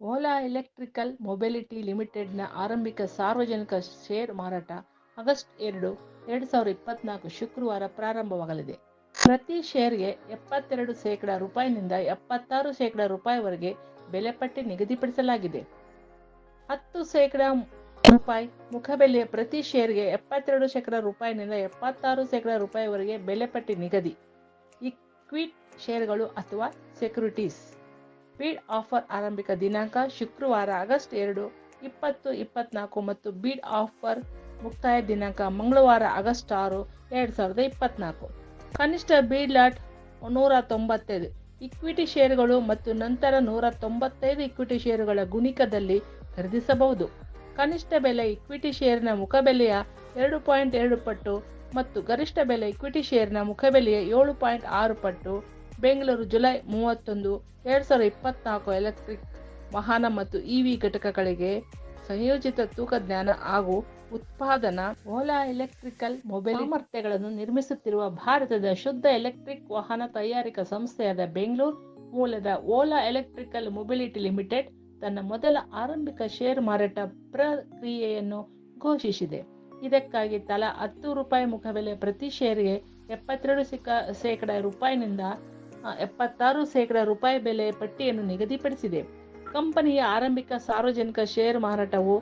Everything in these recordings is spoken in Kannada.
ಓಲಾ ಎಲೆಕ್ಟ್ರಿಕಲ್ ಮೊಬಿಲಿಟಿ ಲಿಮಿಟೆಡ್ನ ಆರಂಭಿಕ ಸಾರ್ವಜನಿಕ ಷೇರು ಮಾರಾಟ ಆಗಸ್ಟ್ ಎರಡು ಎರಡು ಸಾವಿರದ ಇಪ್ಪತ್ನಾಲ್ಕು ಶುಕ್ರವಾರ ಪ್ರಾರಂಭವಾಗಲಿದೆ. ಪ್ರತಿ ಷೇರ್ಗೆ ಎಪ್ಪತ್ತೆರಡು ಶೇಕಡ ರೂಪಾಯಿನಿಂದ ಎಪ್ಪತ್ತಾರು ಶೇಕಡ ರೂಪಾಯಿವರೆಗೆ ಬೆಲೆ ಪಟ್ಟಿ ನಿಗದಿಪಡಿಸಲಾಗಿದೆ. ಹತ್ತು ಶೇಕಡ ರೂಪಾಯಿ ಮುಖಬೆಲೆಯ ಪ್ರತಿ ಷೇರ್ಗೆ ಎಪ್ಪತ್ತೆರಡು ಶೇಕಡ ರೂಪಾಯಿನಿಂದ ಎಪ್ಪತ್ತಾರು ಶೇಕಡ ರೂಪಾಯಿವರೆಗೆ ಬೆಲೆ ಪಟ್ಟಿ ನಿಗದಿ. ಇಕ್ವಿಟ್ ಶೇರ್ಗಳು ಅಥವಾ ಸೆಕ್ಯುರಿಟೀಸ್. ಬೀಡ್ ಆಫರ್ ಆರಂಭಿಕ ದಿನಾಂಕ ಶುಕ್ರವಾರ ಆಗಸ್ಟ್ ಎರಡು, ಇಪ್ಪತ್ತು, ಇಪ್ಪತ್ನಾಲ್ಕು ಮತ್ತು ಬೀಡ್ ಆಫರ್ ಮುಕ್ತಾಯ ದಿನಾಂಕ ಮಂಗಳವಾರ ಆಗಸ್ಟ್ ಆರು, ಎರಡು ಸಾವಿರದ ಇಪ್ಪತ್ನಾಲ್ಕು. ಕನಿಷ್ಠ ಬೀಡ್ ಲಾಟ್ ನೂರ ತೊಂಬತ್ತೈದು. ಇಕ್ವಿಟಿ ಷೇರುಗಳು ಮತ್ತು ನಂತರ ನೂರ ತೊಂಬತ್ತೈದು ಇಕ್ವಿಟಿ ಷೇರುಗಳ ಗುಣಿಕದಲ್ಲಿ ಖರೀದಿಸಬಹುದು. ಕನಿಷ್ಠ ಬೆಲೆ ಇಕ್ವಿಟಿ ಷೇರಿನ ಮುಖಬೆಲೆಯ ಎರಡು ಪಾಯಿಂಟ್ ಎರಡು ಪಟ್ಟು ಮತ್ತು ಗರಿಷ್ಠ ಬೆಲೆ ಇಕ್ವಿಟಿ ಷೇರಿನ ಮುಖಬೆಲೆಯ ಏಳು ಪಾಯಿಂಟ್ ಆರು ಪಟ್ಟು ಬೆಂಗಳೂರು ಜುಲೈ ಮೂವತ್ತೊಂದು, ಎರಡು ಸಾವಿರದ ಇಪ್ಪತ್ನಾಲ್ಕು ಎಲೆಕ್ಟ್ರಿಕ್ ವಾಹನ ಮತ್ತು ಇವಿ ಘಟಕಗಳಿಗೆ ಸಂಯೋಜಿತ ತೂಕ ಜ್ಞಾನ ಹಾಗೂ ಉತ್ಪಾದನಾ ಓಲಾ ಎಲೆಕ್ಟ್ರಿಕಲ್ ಮೊಬೈಲ್ ಸಾಮರ್ಥ್ಯಗಳನ್ನು ನಿರ್ಮಿಸುತ್ತಿರುವ ಭಾರತದ ಶುದ್ಧ ಎಲೆಕ್ಟ್ರಿಕ್ ವಾಹನ ತಯಾರಿಕಾ ಸಂಸ್ಥೆಯಾದ ಬೆಂಗಳೂರು ಮೂಲದ ಓಲಾ ಎಲೆಕ್ಟ್ರಿಕಲ್ ಮೊಬಿಲಿಟಿ ಲಿಮಿಟೆಡ್ ತನ್ನ ಮೊದಲ ಆರಂಭಿಕ ಷೇರು ಮಾರಾಟ ಪ್ರಕ್ರಿಯೆಯನ್ನು ಘೋಷಿಸಿದೆ. ಇದಕ್ಕಾಗಿ ತಲಾ ಹತ್ತು ರೂಪಾಯಿ ಮುಖಬೆಲೆ ಪ್ರತಿ ಷೇರ್ಗೆ ಎಪ್ಪತ್ತೆರಡು ಸಿಕ್ಕ ಶೇಕಡ ರೂಪಾಯಿನಿಂದ ಎಪ್ಪತ್ತಾರು ಶೇಕಡಾ ರೂಪಾಯಿ ಬೆಲೆ ಪಟ್ಟಿಯನ್ನು ನಿಗದಿಪಡಿಸಿದೆ. ಕಂಪನಿಯ ಆರಂಭಿಕ ಸಾರ್ವಜನಿಕ ಷೇರು ಮಾರಾಟವು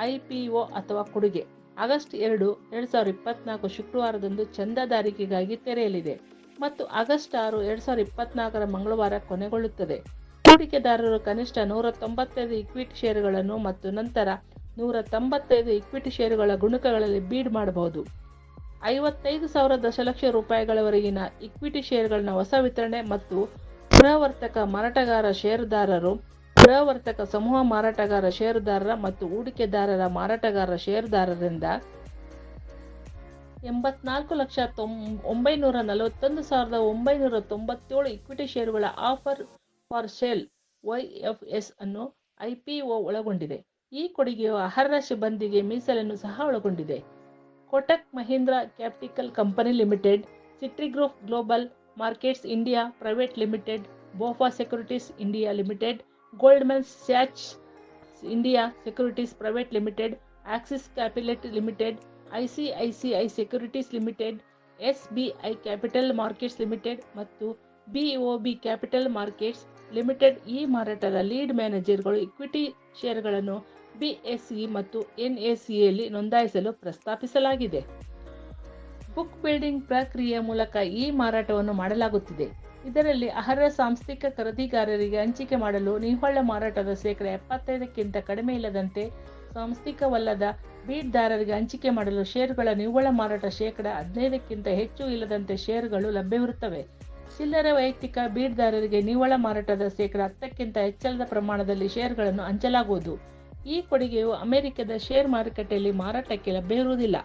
ಐಪಿಒ ಅಥವಾ ಕೊಡುಗೆ. ಆಗಸ್ಟ್ ಎರಡು ಎರಡು ಸಾವಿರದ ಇಪ್ಪತ್ನಾಲ್ಕು ಶುಕ್ರವಾರದಂದು ಚಂದಾದಾರಿಕೆಗಾಗಿ ತೆರೆಯಲಿದೆ ಮತ್ತು ಆಗಸ್ಟ್ ಆರು, ಎರಡು ಸಾವಿರದ ಇಪ್ಪತ್ನಾಲ್ಕರ ಮಂಗಳವಾರ ಕೊನೆಗೊಳ್ಳುತ್ತದೆ. ಹೂಡಿಕೆದಾರರು ಕನಿಷ್ಠ ನೂರ ತೊಂಬತ್ತೈದು ಇಕ್ವಿಟಿ ಷೇರುಗಳನ್ನು ಮತ್ತು ನಂತರ ನೂರ ತೊಂಬತ್ತೈದು ಇಕ್ವಿಟಿ ಷೇರುಗಳ ಗುಣಕಗಳಲ್ಲಿ ಬೀಡ್ ಮಾಡಬಹುದು. ಐವತ್ತೈದು ಸಾವಿರ ದಶಲಕ್ಷ ರೂಪಾಯಿಗಳವರೆಗಿನ ಇಕ್ವಿಟಿ ಷೇರುಗಳನ್ನ ಹೊಸ ವಿತರಣೆ ಮತ್ತು ಪ್ರವರ್ತಕ ಮಾರಾಟಗಾರ ಷೇರುದಾರರು ಪ್ರವರ್ತಕ ಸಮೂಹ ಮಾರಾಟಗಾರ ಷೇರುದಾರರ ಮತ್ತು ಹೂಡಿಕೆದಾರರ ಮಾರಾಟಗಾರ ಷೇರುದಾರರಿಂದ ಎಂಬತ್ನಾಲ್ಕು ಲಕ್ಷ ತೊಂ, ಒಂಬೈನೂರ ನಲವತ್ತೊಂದು ಸಾವಿರದ ಒಂಬೈನೂರ ತೊಂಬತ್ತೇಳು ಇಕ್ವಿಟಿ ಷೇರುಗಳ offer for sale Y F S ಅನ್ನು ಐಪಿಒ ಒಳಗೊಂಡಿದೆ. ಈ ಕೊಡುಗೆಯು ಅರ್ಹ ಸಿಬ್ಬಂದಿಗೆ ಮೀಸಲನ್ನು ಸಹ ಒಳಗೊಂಡಿದೆ. Kotak Mahindra capital company limited Citigroup global markets India private limited BofA securities India limited Goldman Sachs India securities private limited Axis capital limited ICICI securities limited S B I capital markets limited ಮತ್ತು ಬಿಒಬಿ ಕ್ಯಾಪಿಟಲ್ ಮಾರ್ಕೆಟ್ಸ್ ಲಿಮಿಟೆಡ್ ಈ ಮಾರಾಟದ ಲೀಡ್ ಮ್ಯಾನೇಜರ್ಗಳು ಇಕ್ವಿಟಿ ಷೇರುಗಳನ್ನು ಬಿಎಸ್ಇ ಮತ್ತು ಎನ್ಎಸಿಯಲ್ಲಿ ನೋಂದಾಯಿಸಲು ಪ್ರಸ್ತಾಪಿಸಲಾಗಿದೆ. ಬುಕ್ ಬಿಲ್ಡಿಂಗ್ ಪ್ರಕ್ರಿಯೆಯ ಮೂಲಕ ಈ ಮಾರಾಟವನ್ನು ಮಾಡಲಾಗುತ್ತಿದೆ. ಇದರಲ್ಲಿ ಅರ್ಹ ಸಾಂಸ್ಥಿಕ ಖರೀದಿಗಾರರಿಗೆ ಹಂಚಿಕೆ ಮಾಡಲು ನಿವ್ವಳ ಮಾರಾಟದ ಶೇಕಡ ಎಪ್ಪತ್ತೈದಕ್ಕಿಂತ ಕಡಿಮೆ ಇಲ್ಲದಂತೆ ಸಾಂಸ್ಥಿಕವಲ್ಲದ ಬೀಡ್ದಾರರಿಗೆ ಹಂಚಿಕೆ ಮಾಡಲು ಷೇರುಗಳ ನಿವ್ವಳ ಮಾರಾಟ ಶೇಕಡ ಹದಿನೈದಕ್ಕಿಂತ ಹೆಚ್ಚು ಇಲ್ಲದಂತೆ ಷೇರುಗಳು ಲಭ್ಯವಿರುತ್ತವೆ. ಚಿಲ್ಲರೆ ವೈಯಕ್ತಿಕ ಬೀಡ್ದಾರರಿಗೆ ನಿವ್ವಳ ಮಾರಾಟದ ಶೇಕಡ ಹತ್ತಕ್ಕಿಂತ ಹೆಚ್ಚಳದ ಪ್ರಮಾಣದಲ್ಲಿ ಷೇರುಗಳನ್ನು ಹಂಚಲಾಗುವುದು. ಈ ಕೊಡುಗೆಯು ಅಮೆರಿಕದ ಷೇರ್ ಮಾರುಕಟ್ಟೆಯಲ್ಲಿ ಮಾರಾಟಕ್ಕೆ ಲಭ್ಯವಿರುವುದಿಲ್ಲ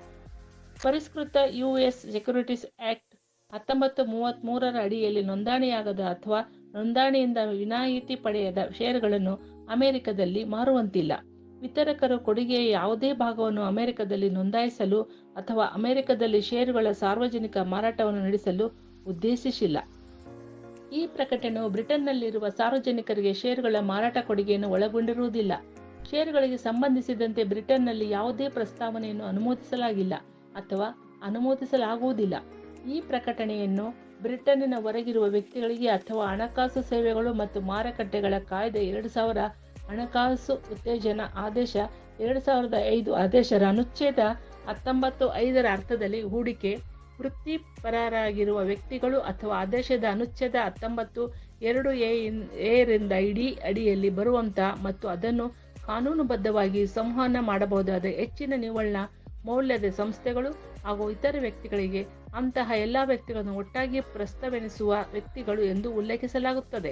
ಪರಿಷ್ಕೃತ ಯುಎಸ್ ಸೆಕ್ಯೂರಿಟೀಸ್ ಆಕ್ಟ್ ಹತ್ತೊಂಬತ್ತು ಮೂವತ್ತ್ ಮೂರರ ಅಡಿಯಲ್ಲಿ ನೋಂದಣಿಯಾಗದ ಅಥವಾ ನೋಂದಣಿಯಿಂದ ವಿನಾಯಿತಿ ಪಡೆಯದ ಷೇರುಗಳನ್ನು ಅಮೆರಿಕದಲ್ಲಿ ಮಾರುವಂತಿಲ್ಲ. ವಿತರಕರು ಕೊಡುಗೆಯ ಯಾವುದೇ ಭಾಗವನ್ನು ಅಮೆರಿಕದಲ್ಲಿ ನೋಂದಾಯಿಸಲು ಅಥವಾ ಅಮೆರಿಕದಲ್ಲಿ ಷೇರುಗಳ ಸಾರ್ವಜನಿಕ ಮಾರಾಟವನ್ನು ನಡೆಸಲು ಉದ್ದೇಶಿಸಿಲ್ಲ. ಈ ಪ್ರಕಟಣೆಯು ಬ್ರಿಟನ್ನಲ್ಲಿರುವ ಸಾರ್ವಜನಿಕರಿಗೆ ಷೇರುಗಳ ಮಾರಾಟ ಕೊಡುಗೆಯನ್ನು ಒಳಗೊಂಡಿರುವುದಿಲ್ಲ. ಷೇರುಗಳಿಗೆ ಸಂಬಂಧಿಸಿದಂತೆ ಬ್ರಿಟನ್ನಲ್ಲಿ ಯಾವುದೇ ಪ್ರಸ್ತಾವನೆಯನ್ನು ಅನುಮೋದಿಸಲಾಗಿಲ್ಲ ಅಥವಾ ಅನುಮೋದಿಸಲಾಗುವುದಿಲ್ಲ. ಈ ಪ್ರಕಟಣೆಯನ್ನು ಬ್ರಿಟನ್ನಿನ ಹೊರಗಿರುವ ವ್ಯಕ್ತಿಗಳಿಗೆ ಅಥವಾ ಹಣಕಾಸು ಸೇವೆಗಳು ಮತ್ತು ಮಾರುಕಟ್ಟೆಗಳ ಕಾಯ್ದೆ ಎರಡು ಸಾವಿರ ಹಣಕಾಸು ಉತ್ತೇಜನ ಆದೇಶ, ಎರಡು ಸಾವಿರದ ಐದು ಆದೇಶರ ಅನುಚ್ಛೇದ ಹತ್ತೊಂಬತ್ತು ಐದರ ಅರ್ಥದಲ್ಲಿ ಹೂಡಿಕೆ ವೃತ್ತಿಪರರಾಗಿರುವ ವ್ಯಕ್ತಿಗಳು ಅಥವಾ ಆದೇಶದ ಅನುಚ್ಛೇದ ಹತ್ತೊಂಬತ್ತು ಎರಡು ಎ ಎರಿಂದ ಇಡೀ ಅಡಿಯಲ್ಲಿ ಬರುವಂಥ ಮತ್ತು ಅದನ್ನು ಕಾನೂನುಬದ್ಧವಾಗಿ ಸಂವಹನ ಮಾಡಬಹುದಾದ ಹೆಚ್ಚಿನ ನಿವ್ವಳ ಮೌಲ್ಯದ ಸಂಸ್ಥೆಗಳು ಹಾಗೂ ಇತರ ವ್ಯಕ್ತಿಗಳಿಗೆ ಅಂತಹ ಎಲ್ಲ ವ್ಯಕ್ತಿಗಳನ್ನು ಒಟ್ಟಾಗಿ ಪ್ರಸ್ತಾವನಿಸುವ ವ್ಯಕ್ತಿಗಳು ಎಂದು ಉಲ್ಲೇಖಿಸಲಾಗುತ್ತದೆ.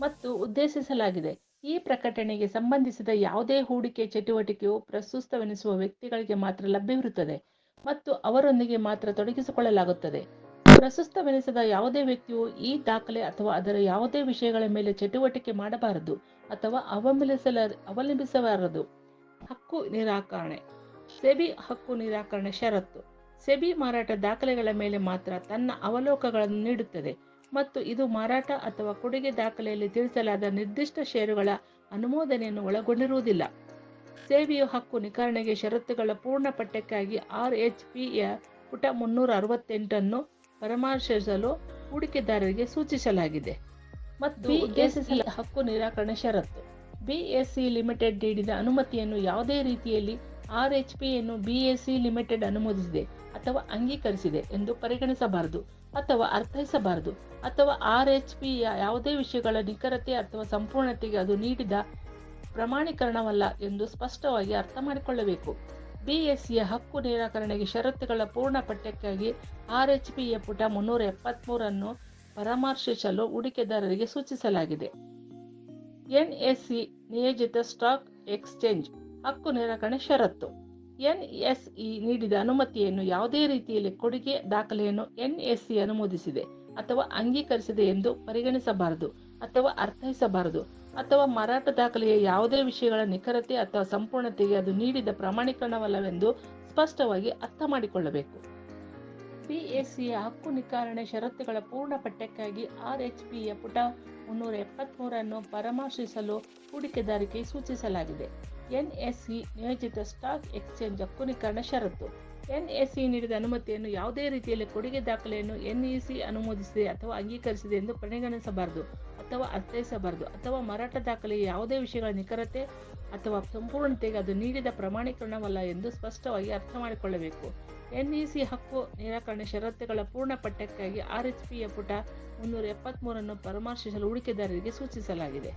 ಮತ್ತು ಉದ್ದೇಶಿಸಲಾಗಿದೆ, ಈ ಪ್ರಕಟಣೆಗೆ ಸಂಬಂಧಿಸಿದ ಯಾವುದೇ ಹೂಡಿಕೆ ಚಟುವಟಿಕೆಯು ಪ್ರಸ್ತುತವೆನಿಸುವ ವ್ಯಕ್ತಿಗಳಿಗೆ ಮಾತ್ರ ಲಭ್ಯವಿರುತ್ತದೆ ಮತ್ತು ಅವರೊಂದಿಗೆ ಮಾತ್ರ ತೊಡಗಿಸಿಕೊಳ್ಳಲಾಗುತ್ತದೆ. ಪ್ರಸ್ತುತವೆನಿಸದ ಯಾವುದೇ ವ್ಯಕ್ತಿಯು ಈ ದಾಖಲೆ ಅಥವಾ ಅದರ ಯಾವುದೇ ವಿಷಯಗಳ ಮೇಲೆ ಚಟುವಟಿಕೆ ಮಾಡಬಾರದು ಅಥವಾ ಅವಲಂಬಿಸಲ, ಅವಲಂಬಿಸಬಾರದು. ಹಕ್ಕು ನಿರಾಕರಣೆ. ಸೆಬಿ ಹಕ್ಕು ನಿರಾಕರಣೆ ಷರತ್ತು. ಸೆಬಿ ಮಾರಾಟ ದಾಖಲೆಗಳ ಮೇಲೆ ಮಾತ್ರ ತನ್ನ ಅವಲೋಕಗಳನ್ನು ನೀಡುತ್ತದೆ ಮತ್ತು ಇದು ಮಾರಾಟ ಅಥವಾ ಕೊಡುಗೆ ದಾಖಲೆಯಲ್ಲಿ ತಿಳಿಸಲಾದ ನಿರ್ದಿಷ್ಟ ಷೇರುಗಳ ಅನುಮೋದನೆಯನ್ನು ಒಳಗೊಂಡಿರುವುದಿಲ್ಲ. ಸೇವೆಯು ಹಕ್ಕು ನಿಖರಣೆಗೆ ಷರತ್ತುಗಳ ಪೂರ್ಣ ಪಠ್ಯಕ್ಕಾಗಿ ಆರ್ ಎಚ್ ಪಿಯ ಪುಟ ಮುನ್ನೂರ ಅರವತ್ತೆಂಟನ್ನು ಪರಾಮರ್ಶಿಸಲು ಹೂಡಿಕೆದಾರರಿಗೆ ಸೂಚಿಸಲಾಗಿದೆ. ಮತ್ತು ಉದ್ದೇಶಿಸಿದ ಹಕ್ಕು ನಿರಾಕರಣೆ ಷರತ್ತು. ಬಿಎಸ್ಸಿ ಲಿಮಿಟೆಡ್ ನೀಡಿದ ಅನುಮತಿಯನ್ನು ಯಾವುದೇ ರೀತಿಯಲ್ಲಿ ಆರ್ ಎಚ್ ಪಿಯನ್ನು ಬಿಎಸ್ಸಿ ಲಿಮಿಟೆಡ್ ಅನುಮೋದಿಸಿದೆ ಅಥವಾ ಅಂಗೀಕರಿಸಿದೆ ಎಂದು ಪರಿಗಣಿಸಬಾರದು ಅಥವಾ ಅರ್ಥೈಸಬಾರದು ಅಥವಾ ಆರ್ ಎಚ್ ಪಿಯ ಯಾವುದೇ ವಿಷಯಗಳ ನಿಖರತೆ ಅಥವಾ ಸಂಪೂರ್ಣತೆಗೆ ಅದು ನೀಡಿದ ಪ್ರಮಾಣೀಕರಣವಲ್ಲ ಎಂದು ಸ್ಪಷ್ಟವಾಗಿ ಅರ್ಥ ಮಾಡಿಕೊಳ್ಳಬೇಕು. ಬಿಎಸ್ಸಿಯ ಹಕ್ಕು ನಿರಾಕರಣೆಗೆ ಷರತ್ತುಗಳ ಪೂರ್ಣ ಪಠ್ಯಕ್ಕಾಗಿ ಆರ್ಎಚ್ಪಿಯ ಪುಟ ಮುನ್ನೂರ ಎಪ್ಪತ್ಮೂರನ್ನು ಪರಾಮರ್ಶಿಸಲು ಹೂಡಿಕೆದಾರರಿಗೆ ಸೂಚಿಸಲಾಗಿದೆ. ಎನ್ಎಸ್ಸಿ ನಿಯೋಜಿತ ಸ್ಟಾಕ್ ಎಕ್ಸ್ಚೇಂಜ್ ಹಕ್ಕು ನಿರಾಕರಣೆ ಷರತ್ತು. ಎನ್ಎಸ್ಇ ನೀಡಿದ ಅನುಮತಿಯನ್ನು ಯಾವುದೇ ರೀತಿಯಲ್ಲಿ ಕೊಡುಗೆ ದಾಖಲೆಯನ್ನು ಎನ್ಎಸ್ಸಿ ಅನುಮೋದಿಸಿದೆ ಅಥವಾ ಅಂಗೀಕರಿಸಿದೆ ಎಂದು ಪರಿಗಣಿಸಬಾರದು ಅಥವಾ ಅರ್ಥೈಸಬಾರದು. ಅಥವಾ ಮಾರಾಟ ದಾಖಲೆಯ ಯಾವುದೇ ವಿಷಯಗಳ ನಿಖರತೆ ಅಥವಾ ಸಂಪೂರ್ಣತೆಗೆ ಅದು ನೀಡಿದ ಪ್ರಮಾಣೀಕರಣವಲ್ಲವೆಂದು ಸ್ಪಷ್ಟವಾಗಿ ಅರ್ಥ ಮಾಡಿಕೊಳ್ಳಬೇಕು. ಪಿಎಸ್ಸಿಯ ಹಕ್ಕು ನಿಖಾರಣೆ ಷರತ್ತುಗಳ ಪೂರ್ಣ ಪಠ್ಯಕ್ಕಾಗಿ ಆರ್ಎಚ್ಪಿಯ ಪುಟ ಮುನ್ನೂರ ಎಪ್ಪತ್ತ್ಮೂರನ್ನು ಪರಾಮರ್ಶಿಸಲು ಹೂಡಿಕೆದಾರಿಕೆ ಸೂಚಿಸಲಾಗಿದೆ. ಎನ್ಎಸ್ಸಿ ನಿಯೋಜಿತ ಸ್ಟಾಕ್ ಎಕ್ಸ್ಚೇಂಜ್ ಹಕ್ಕು ನಿಖಾರಣೆ ಷರತ್ತು. ಎನ್ಎಸ್ಸಿ ನೀಡಿದ ಅನುಮತಿಯನ್ನು ಯಾವುದೇ ರೀತಿಯಲ್ಲಿ ಕೊಡುಗೆ ದಾಖಲೆಯನ್ನು ಎನ್ಇಸಿ ಅನುಮೋದಿಸಿದೆ ಅಥವಾ ಅಂಗೀಕರಿಸಿದೆ ಎಂದು ಪರಿಗಣಿಸಬಾರದು ಅಥವಾ ಅರ್ಥೈಸಬಾರದು ಅಥವಾ ಮಾರಾಟ ದಾಖಲೆಯ ಯಾವುದೇ ವಿಷಯಗಳ ನಿಖರತೆ ಅಥವಾ ಸಂಪೂರ್ಣತೆಗೆ ಅದು ನೀಡಿದ ಪ್ರಮಾಣೀಕರಣವಲ್ಲ ಎಂದು ಸ್ಪಷ್ಟವಾಗಿ ಅರ್ಥ ಮಾಡಿಕೊಳ್ಳಬೇಕು ಎನ್ಇಸಿ ಹಕ್ಕು ನಿರಾಕರಣೆ ಷರತ್ತುಗಳ ಪೂರ್ಣ ಪಠ್ಯಕ್ಕಾಗಿ ಆರ್ಎಚ್ಪಿಯ ಪುಟ ಮುನ್ನೂರ ಎಪ್ಪತ್ಮೂರನ್ನು ಪರಾಮರ್ಶಿಸಲು ಹೂಡಿಕೆದಾರರಿಗೆ ಸೂಚಿಸಲಾಗಿದೆ.